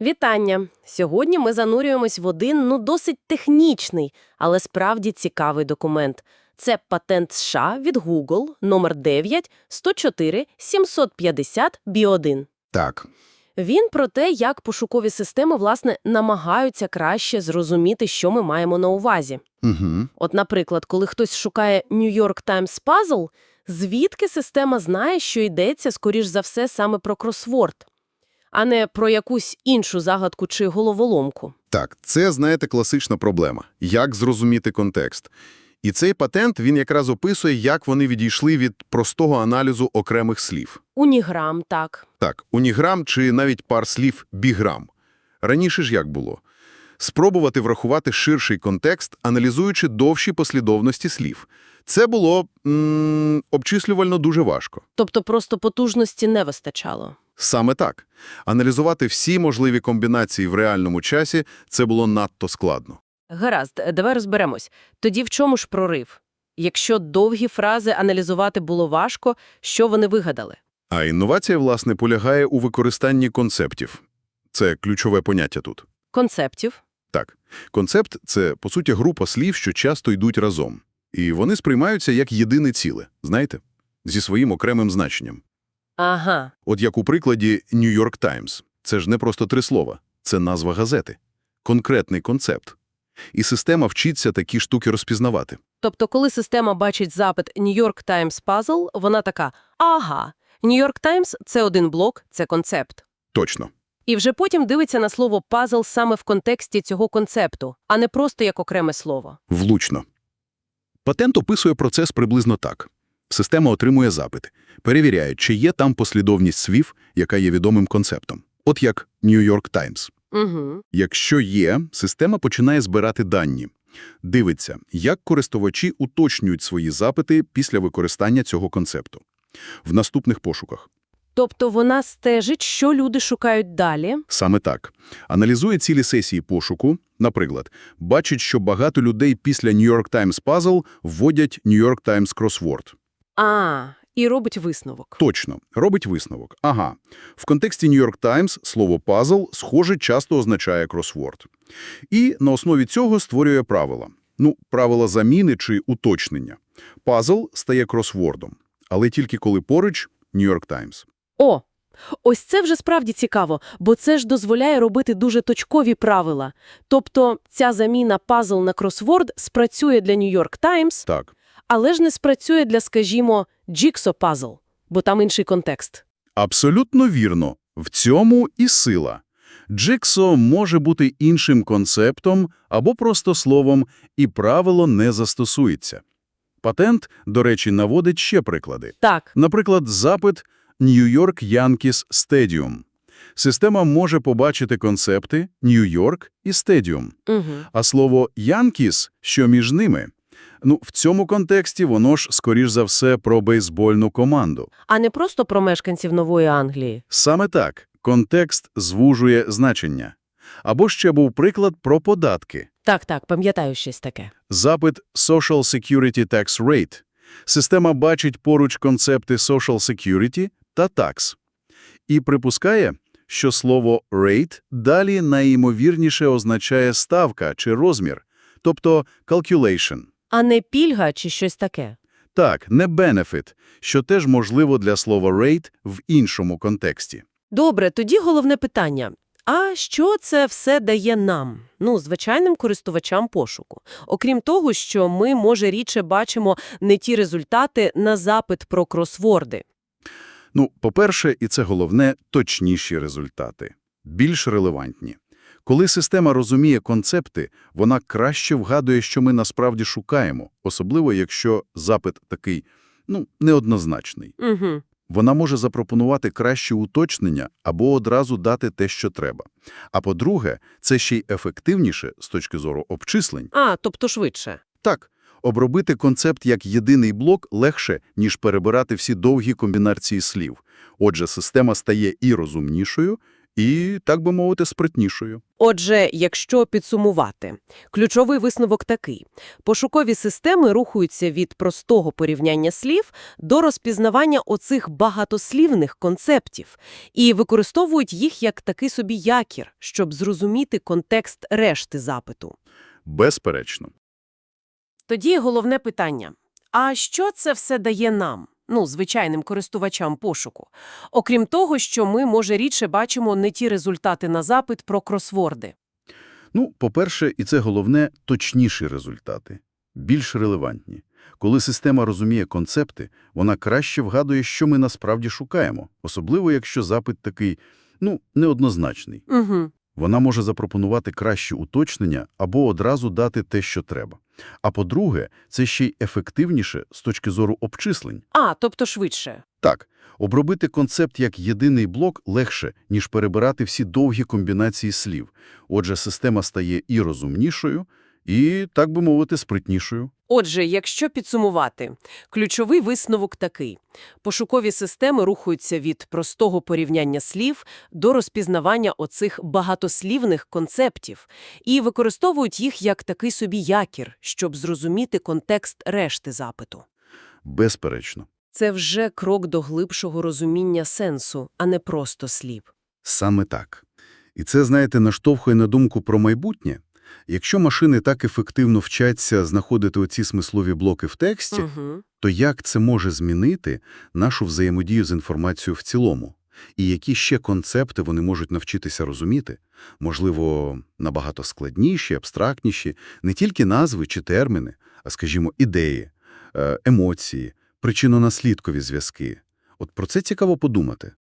Вітання! Сьогодні ми занурюємось в один, ну, досить технічний, але справді цікавий документ. Це патент США від Google номер 9 104 750 B1. Так. Він про те, як пошукові системи, власне, намагаються краще зрозуміти, що ми маємо на увазі. Угу. От, наприклад, коли хтось шукає New York Times Puzzle, звідки система знає, що йдеться, скоріш за все, саме про кросворд, а не про якусь іншу загадку чи головоломку. Так, це, знаєте, класична проблема. Як зрозуміти контекст? І цей патент, він якраз описує, як вони відійшли від простого аналізу окремих слів. Уніграм, так. Так, уніграм чи навіть пар слів біграм. Раніше ж як було? Спробувати врахувати ширший контекст, аналізуючи довші послідовності слів. Це було м обчислювально дуже важко. Тобто просто потужності не вистачало. Саме так. Аналізувати всі можливі комбінації в реальному часі – це було надто складно. Гаразд, давай розберемось. Тоді в чому ж прорив? Якщо довгі фрази аналізувати було важко, що вони вигадали? А інновація, власне, полягає у використанні концептів. Це ключове поняття тут. Концептів? Так, концепт – це, по суті, група слів, що часто йдуть разом. І вони сприймаються як єдине ціле, знаєте, зі своїм окремим значенням. Ага. От як у прикладі New York Times. Це ж не просто три слова, це назва газети. Конкретний концепт. І система вчиться такі штуки розпізнавати. Тобто, коли система бачить запит New York Times Puzzle, вона така «Ага, New York Times – це один блок, це концепт». Точно. І вже потім дивиться на слово «пазл» саме в контексті цього концепту, а не просто як окреме слово. Влучно. Патент описує процес приблизно так. Система отримує запити, перевіряє, чи є там послідовність слів, яка є відомим концептом. От як New York Times. Угу. Якщо є, система починає збирати дані. Дивиться, як користувачі уточнюють свої запити після використання цього концепту. В наступних пошуках. Тобто вона стежить, що люди шукають далі. Саме так. Аналізує цілі сесії пошуку. Наприклад, бачить, що багато людей після New York Times Puzzle вводять New York Times Crossword. А, і робить висновок. Точно. Робить висновок. Ага. В контексті New York Times слово «пазл» схоже часто означає кросворд. І на основі цього створює правила. Ну, правила заміни чи уточнення. Пазл стає кросвордом, але тільки коли поруч New York Times. О, ось це вже справді цікаво, бо це ж дозволяє робити дуже точкові правила. Тобто ця заміна пазл на кросворд спрацює для New York Times, Так. Але ж не спрацює для, скажімо, Jigsaw Puzzle, бо там інший контекст. Абсолютно вірно. В цьому і сила. Джиксо може бути іншим концептом або просто словом, і правило не застосується. Патент, до речі, наводить ще приклади. Так, Наприклад, запит York Yankees Stadium. Система може побачити концепти York і Stadium. угу. А слово Yankees, що між ними? Ну, в цьому контексті воно ж, скоріш за все, про бейсбольну команду. а не просто про мешканців Нової Англії. Саме так, контекст звужує значення. Або ще був приклад про податки. Так, так, пам'ятаю щось таке. Запит Social Security Tax Rate. Система бачить поруч концепти Social Security та Tax. І припускає, що слово «rate» далі найімовірніше означає ставка чи розмір, тобто calculation. А не пільга чи щось таке. Так, не benefit, що теж можливо для слова «rate» в іншому контексті. Добре, тоді головне питання. А що це все дає нам, ну, звичайним користувачам пошуку? Окрім того, що ми, може, рідше бачимо не ті результати на запит про кросворди. Ну, по-перше, і це головне, точніші результати. Більш релевантні. Коли система розуміє концепти, вона краще вгадує, що ми насправді шукаємо, особливо якщо запит такий, ну, неоднозначний. Угу. Вона може запропонувати кращі уточнення або одразу дати те, що треба. А по-друге, це ще й ефективніше з точки зору обчислень. А, тобто швидше. Так, обробити концепт як єдиний блок легше, ніж перебирати всі довгі комбінації слів. Отже, система стає і розумнішою, і, так би мовити, спритнішою. Отже, якщо підсумувати, ключовий висновок такий. Пошукові системи рухаються від простого порівняння слів до розпізнавання оцих багатослівних концептів і використовують їх як такий собі якір, щоб зрозуміти контекст решти запиту. Безперечно. Тоді головне питання. А що це все дає нам, ну, звичайним користувачам пошуку? Окрім того, що ми, може, рідше бачимо не ті результати на запит про кросворди. Ну, по-перше, і це головне, точніші результати, більш релевантні. Коли система розуміє концепти, вона краще вгадує, що ми насправді шукаємо, особливо якщо запит такий, ну, неоднозначний. Угу. Вона може запропонувати кращі уточнення або одразу дати те, що треба. А по-друге, це ще й ефективніше з точки зору обчислень. А, тобто швидше. Так, обробити концепт як єдиний блок легше, ніж перебирати всі довгі комбінації слів. Отже, система стає і розумнішою, і, так би мовити, спритнішою. Отже, якщо підсумувати, ключовий висновок такий. Пошукові системи рухаються від простого порівняння слів до розпізнавання оцих багатослівних концептів і використовують їх як такий собі якір, щоб зрозуміти контекст решти запиту. Безперечно. Це вже крок до глибшого розуміння сенсу, а не просто слів. Саме так. І це, знаєте, наштовхує на думку про майбутнє. Якщо машини так ефективно вчаться знаходити оці смислові блоки в тексті, Угу. то як це може змінити нашу взаємодію з інформацією в цілому? І які ще концепти вони можуть навчитися розуміти? Можливо, набагато складніші, абстрактніші, не тільки назви чи терміни, а, скажімо, ідеї, е, емоції, причинно-наслідкові зв'язки. От про це цікаво подумати.